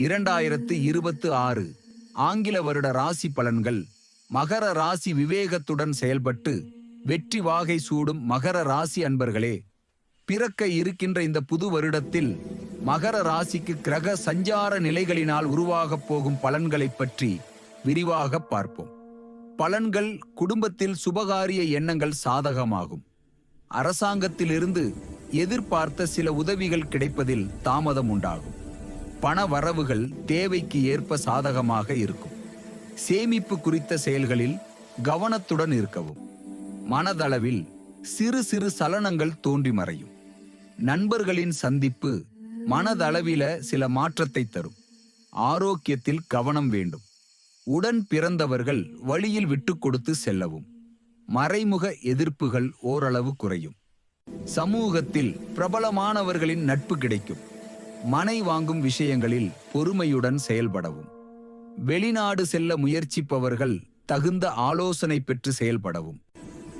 இரண்டாயிரத்து இருபத்து ஆறு ஆங்கில வருட ராசி பலன்கள். மகர ராசி விவேகத்துடன் செயல்பட்டு வெற்றி வாகை சூடும் மகர ராசி அன்பர்களே பிறக்க இருக்கின்ற இந்த புது வருடத்தில் மகர ராசிக்கு கிரக சஞ்சார நிலைகளினால் உருவாகப் போகும் பலன்களைப் பற்றி விரிவாக பார்ப்போம். பலன்கள் குடும்பத்தில் சுபகாரிய எண்ணங்கள் சாதகமாகும். அரசாங்கத்திலிருந்து எதிர்பார்த்த சில உதவிகள் கிடைப்பதில் தாமதம் உண்டாகும். பண வரவுகள் தேவைக்கு ஏற்ப சாதகமாக இருக்கும். சேமிப்பு குறித்த செயல்களில் கவனத்துடன் இருக்கவும். மனதளவில் சிறு சிறு சலனங்கள் தோன்றி மறையும். நண்பர்களின் சந்திப்பு மனதளவில சில மாற்றத்தை தரும். ஆரோக்கியத்தில் கவனம் வேண்டும். உடன் பிறந்தவர்கள் வழியில் விட்டு கொடுத்து செல்லவும். மறைமுக எதிர்ப்புகள் ஓரளவு குறையும். சமூகத்தில் பிரபலமானவர்களின் நட்பு கிடைக்கும். மனை வாங்கும் விஷயங்களில் பொறுமையுடன் செயல்படவும். வெளிநாடு செல்ல முயற்சிப்பவர்கள் தகுந்த ஆலோசனை பெற்று செயல்படவும்.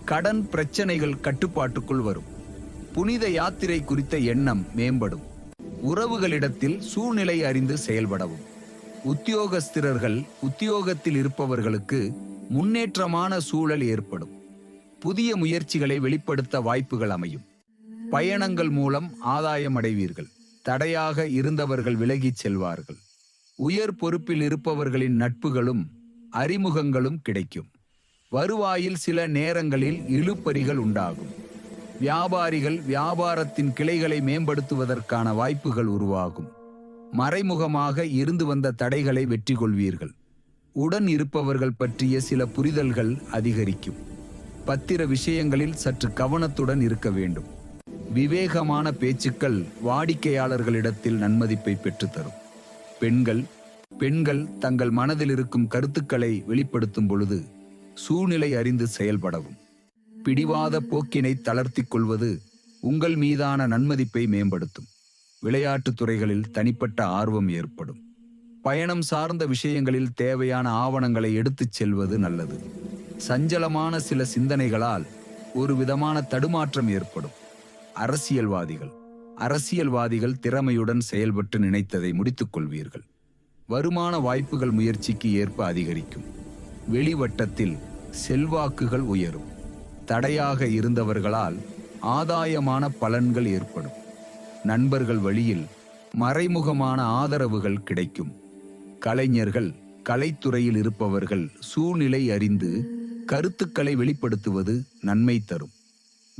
கடன் பிரச்சனைகள் கட்டுப்பாட்டுக்குள் வரும். புனித யாத்திரை குறித்த எண்ணம் மேம்படும். உறவுகளிடத்தில் சூழ்நிலை அறிந்து செயல்படவும். உத்தியோகஸ்திரர்கள் உத்தியோகத்தில் இருப்பவர்களுக்கு முன்னேற்றமான சூழல் ஏற்படும். புதிய முயற்சிகளை வெளிப்படுத்த வாய்ப்புகள் அமையும். பயணங்கள் மூலம் ஆதாயம் அடைவீர்கள் தடையாக இருந்தவர்கள் விலகிச் செல்வார்கள். உயர் பொறுப்பில் இருப்பவர்களின் நட்புகளும் அறிமுகங்களும் கிடைக்கும். வருவாயில் சில நேரங்களில் இழுப்பறிகள் உண்டாகும். வியாபாரிகள் வியாபாரத்தின் கிளைகளை மேம்படுத்துவதற்கான வாய்ப்புகள் உருவாகும். மறைமுகமாக இருந்து வந்த தடைகளை வெற்றி கொள்வீர்கள் உடன் இருப்பவர்கள் பற்றிய சில புரிதல்கள் அதிகரிக்கும். பத்திர விஷயங்களில் சற்று கவனத்துடன் இருக்க வேண்டும். விவேகமான பேச்சுக்கள் வாடிக்கையாளர்களிடத்தில் நன்மதிப்பை பெற்றுத்தரும். பெண்கள் பெண்கள் தங்கள் மனதில் இருக்கும் கருத்துக்களை வெளிப்படுத்தும் பொழுது சூழ்நிலை அறிந்து செயல்படவும். பிடிவாத போக்கினை தளர்த்திக் கொள்வது உங்கள் மீதான நன்மதிப்பை மேம்படுத்தும். விளையாட்டுத் துறைகளில் தனிப்பட்ட ஆர்வம் ஏற்படும். பயணம் சார்ந்த விஷயங்களில் தேவையான ஆவணங்களை எடுத்துச் செல்வது நல்லது. சஞ்சலமான சில சிந்தனைகளால் ஒரு விதமான தடுமாற்றம் ஏற்படும். அரசியல்வாதிகள். அரசியல்வாதிகள் திறமையுடன் செயல்பட்டு நினைத்ததை முடித்துக் கொள்வீர்கள். வருமான வாய்ப்புகள் முயற்சிக்கு ஏற்ப அதிகரிக்கும். வெளிவட்டத்தில் செல்வாக்குகள் உயரும். தடையாக இருந்தவர்களால் ஆதாயமான பலன்கள் ஏற்படும். நண்பர்கள் வழியில் மறைமுகமான ஆதரவுகள் கிடைக்கும். கலைஞர்கள் கலைத்துறையில் இருப்பவர்கள் சூழ்நிலை அறிந்து கருத்துக்களை வெளிப்படுத்துவது நன்மை தரும்.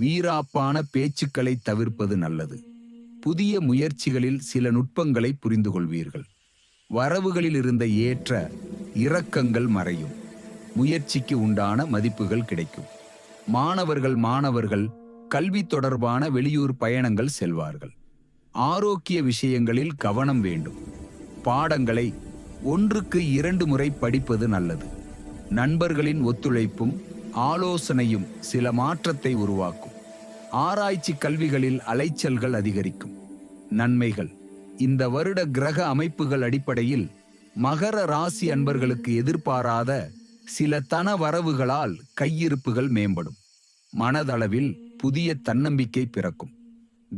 வீராப்பான பேச்சுக்களை தவிர்ப்பது நல்லது. புதிய முயற்சிகளில் சில நுட்பங்களை புரிந்து கொள்வீர்கள் வரவுகளில் இருந்த ஏற்ற இரக்கங்கள் மறையும். முயற்சிக்கு உண்டான மதிப்புகள் கிடைக்கும். மாணவர்கள் மாணவர்கள் கல்வி தொடர்பான வெளியூர் பயணங்கள் செல்வார்கள். ஆரோக்கிய விஷயங்களில் கவனம் வேண்டும். பாடங்களை ஒன்றுக்கு இரண்டு முறை படிப்பது நல்லது. நண்பர்களின் ஒத்துழைப்பும் ஆலோசனையும் சில மாற்றத்தை உருவாக்கும். ஆராய்ச்சி கல்விகளில் அலைச்சல்கள் அதிகரிக்கும். நன்மைகள். இந்த வருட கிரக அமைப்புகள் அடிப்படையில் மகர ராசி அன்பர்களுக்கு எதிர்பாராத சில தன வரவுகளால் கையிருப்புகள் மேம்படும். மனதளவில் புதிய தன்னம்பிக்கை பிறக்கும்.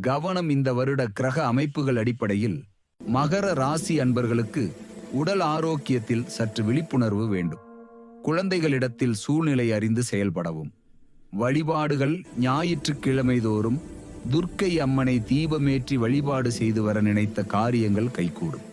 கவனம் இந்த வருட கிரக அமைப்புகள் அடிப்படையில் மகர ராசி அன்பர்களுக்கு உடல் ஆரோக்கியத்தில் சற்று விழிப்புணர்வு வேண்டும். குழந்தைகளிடத்தில் சூழ்நிலை அறிந்து செயல்படவும். வழிபாடுகள் ஞாயிற்றுக்கிழமை தோறும் துர்க்கை அம்மனை தீபமேற்றி வழிபாடு செய்து வர நினைத்த காரியங்கள் கைகூடும்.